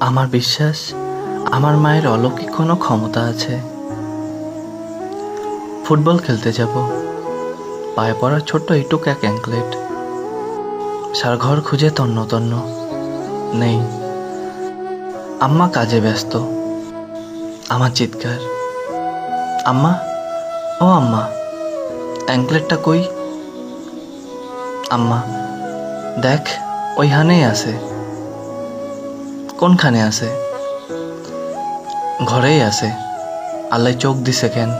আমার বিশ্বাস, আমার মায়ের অলৌকিক কোনো ক্ষমতা আছে। ফুটবল খেলতে যাব। পায়ে পড়া ছোট্ট ইটুক এক অ্যাঙ্কলেট সারা ঘর খুঁজে তন্ন তন্ন। নেই। আম্মা কাজে ব্যস্ত। আমার চিৎকার। আম্মা? ও আম্মা। অ্যাঙ্কলেটটা কই? আম্মা। দেখ, ওইখানেই আছে। কোনখানে আছে? ঘরেই আছে। আল্লাহ চোখ দিছে কেন?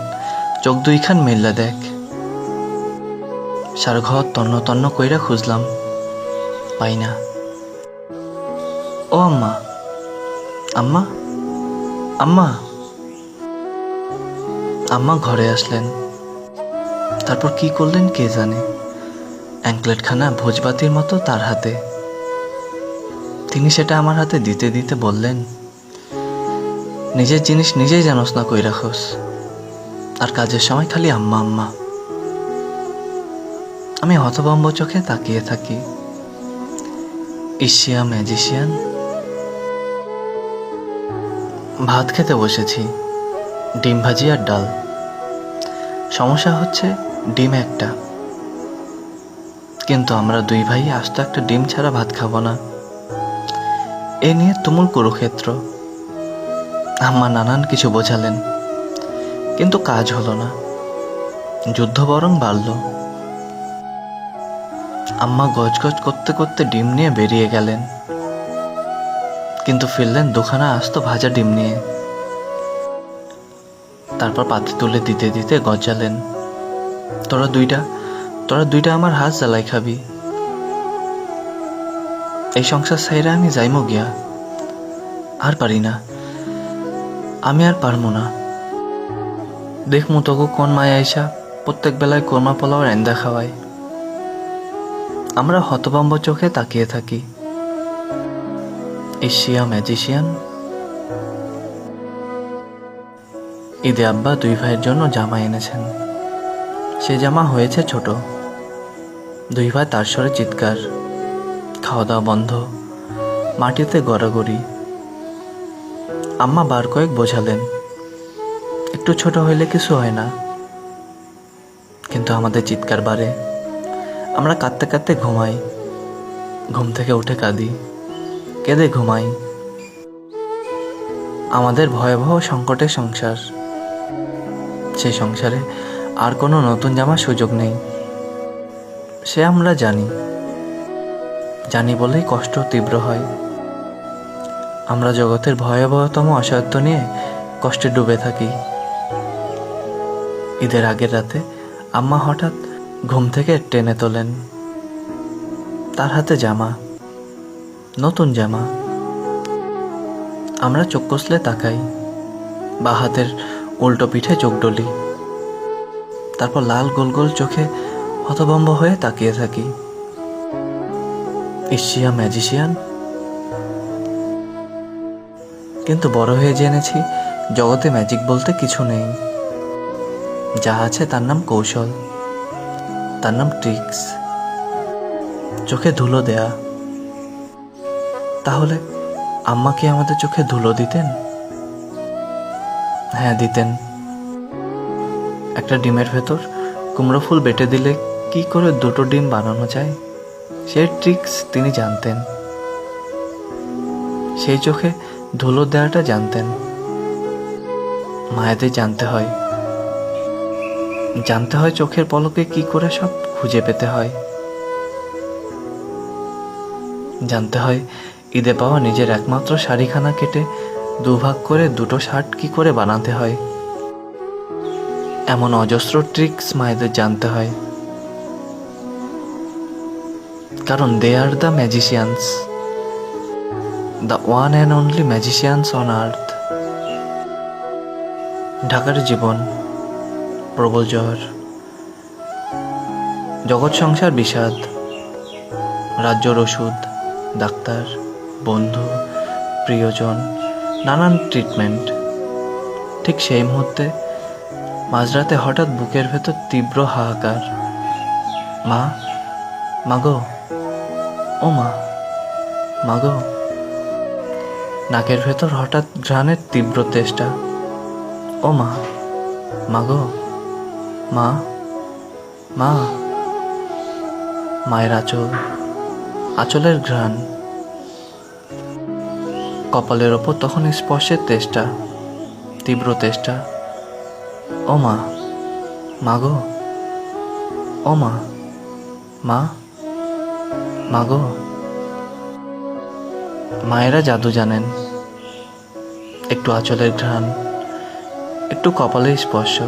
চোখ দুইখান মেললা দেখ। সার ঘর তন্ন তন্ন কইরা খুঁজলাম। পাই না। ও আম্মা। আম্মা? আম্মা? আম্মা ঘরে আসলেন। তারপর কি করলেন কে জানে? অ্যাঙ্কলেটখানা ভোজবাতির মতো তার হাতে। তিনি সেটা আমার হাতে দিতে দিতে বললেন, নিজের জিনিস নিজেই জানোস না কই রাখোস। আর কাজের সময় খালি আম্মা আম্মা। আমি হতভম্ব চোখে তাকিয়ে থাকি। Is she a magician. ভাত খেতে বসেছি, ডিম ভাজি আর ডাল। সমস্যা হচ্ছে ডিম একটা। কিন্তু আমরা দুই ভাই আজ তো একটা ডিম ছাড়া ভাত খাব না। এ নিয়ে তুমুল কুরুক্ষেত্র। আম্মা নানান কিছু বোঝালেন, কিন্তু কাজ হলো না। যুদ্ধ বরং বাড়ল। আম্মা গজগজ করতে করতে ডিম নিয়ে বেরিয়ে গেলেন। কিন্তু ফিরলেন দুখানা আস্ত ভাজা ডিম নিয়ে। তারপর পাতে তুলে দিতে দিতে গজালেন, তোরা দুইটা তোরা দুইটা আমার হাত জ্বালাই খাবি। এই সংসার সাইরা আমি যাইমো গিয়া। আর পারি না। আমি আর পারব না। দেখ দেখমু তোকে কোন মায়া আইসা প্রত্যেক বেলায় কোরমা পোলাও রান্দা খাওয়ায়। আমরা হতবম্ব চোখে তাকিয়ে থাকি। Is she a magician. ঈদে আব্বা দুই ভাইয়ের জন্য জামা এনেছেন। সে জামা হয়েছে ছোট। দুই ভাই তার স্বরে চিৎকার। খাওয়া দাওয়া বন্ধ। মাটিতে গড়াগড়ি। আম্মা বার কয়েক বোঝালেন, একটু ছোট হইলে কিছু হয় না। কিন্তু আমাদের চিৎকার বাড়ে। আমরা কাঁদতে কাঁদতে ঘুমাই। ঘুম থেকে উঠে কাঁদি। কেঁদে ঘুমাই। আমাদের ভয়াবহ সংকটের সংসার। সেই সংসারে আর কোনো নতুন জামার সুযোগ নেই। সে আমরা জানি। জানি বলেই কষ্ট তীব্র হয়। আমরা জগতের ভয়াবহতম অসহায়ত্ব নিয়ে কষ্টে ডুবে থাকি। ঈদের আগের রাতে আম্মা হঠাৎ ঘুম থেকে টেনে তোলেন। তার হাতে জামা, নতুন জামা। আমরা চোখ কষলে তাকাই, বা হাতের উল্টো পিঠে চোখ ডলি। তারপর লাল গোল গোল চোখে হতভম্ব হয়ে তাকিয়ে থাকি। Is she a magician? কিন্তু বড় হয়ে জেনেছি, জগতে ম্যাজিক বলতে কিছু নেই। যা আছে তার নাম কৌশল, তার নাম ট্রিক্স চোখে ধুলো দেয়া। তাহলে আম্মা কি আমাদের চোখে ধুলো দিতেন? হ্যাঁ দিতেন। একটা ডিমের ভেতর কুমড়ো ফুল বেটে দিলে কি করে দুটো ডিম বানানো যায়? সেই ট্রিক্স তিনি জানতেন। সেই চোখে ধুলো দেওয়াটা জানতেন। মায়েদের জানতে হয়। জানতে হয় চোখের পলকে কি করে সব খুঁজে পেতে হয়। জানতে হয় ঈদে পাওয়া নিজের একমাত্র শাড়িখানা কেটে দুভাগ করে দুটো শার্ট কি করে বানাতে হয়। এমন অজস্র ট্রিক্স মায়েদের জানতে হয়। কারণ they are the magicians the one and only magicians on earth ঢাকার জীবন, প্রবল জ্বর, জগৎ সংসার বিষাদ রাজ্যর ওষুধ ডাক্তার, বন্ধু, প্রিয়জন, নানান ট্রিটমেন্ট ঠিক সেই মুহূর্তে, মাঝরাতে হঠাৎ বুকের ভেতর তীব্র হাহাকার। মা মাগো ও মা মাগো নাকের ভেতর হঠাৎ ঘ্রাণের তীব্র তেষ্টা। ও মা মাগো মা মা। মায়ের আঁচল, আঁচলের ঘ্রাণ। কপালের ওপর তখন স্পর্শের তেষ্টা, তীব্র তেষ্টা। ও মা মাগো ও মা মা। মাগো, মায়েরা জাদু জানেন। একটু আঁচলের ঘ্রাণ, একটু কপালের স্পর্শ।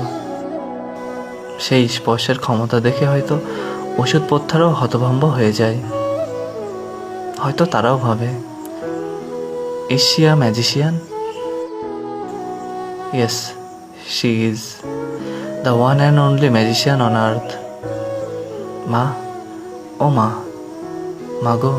সেই স্পর্শের ক্ষমতা দেখে হয়তো ওষুধ পথ্যারও হতভম্ব হয়ে যায়। হয়তো তারাও ভাবে is she a magician? Yes, she is the one and only magician on earth. মা, ও মা। মাগো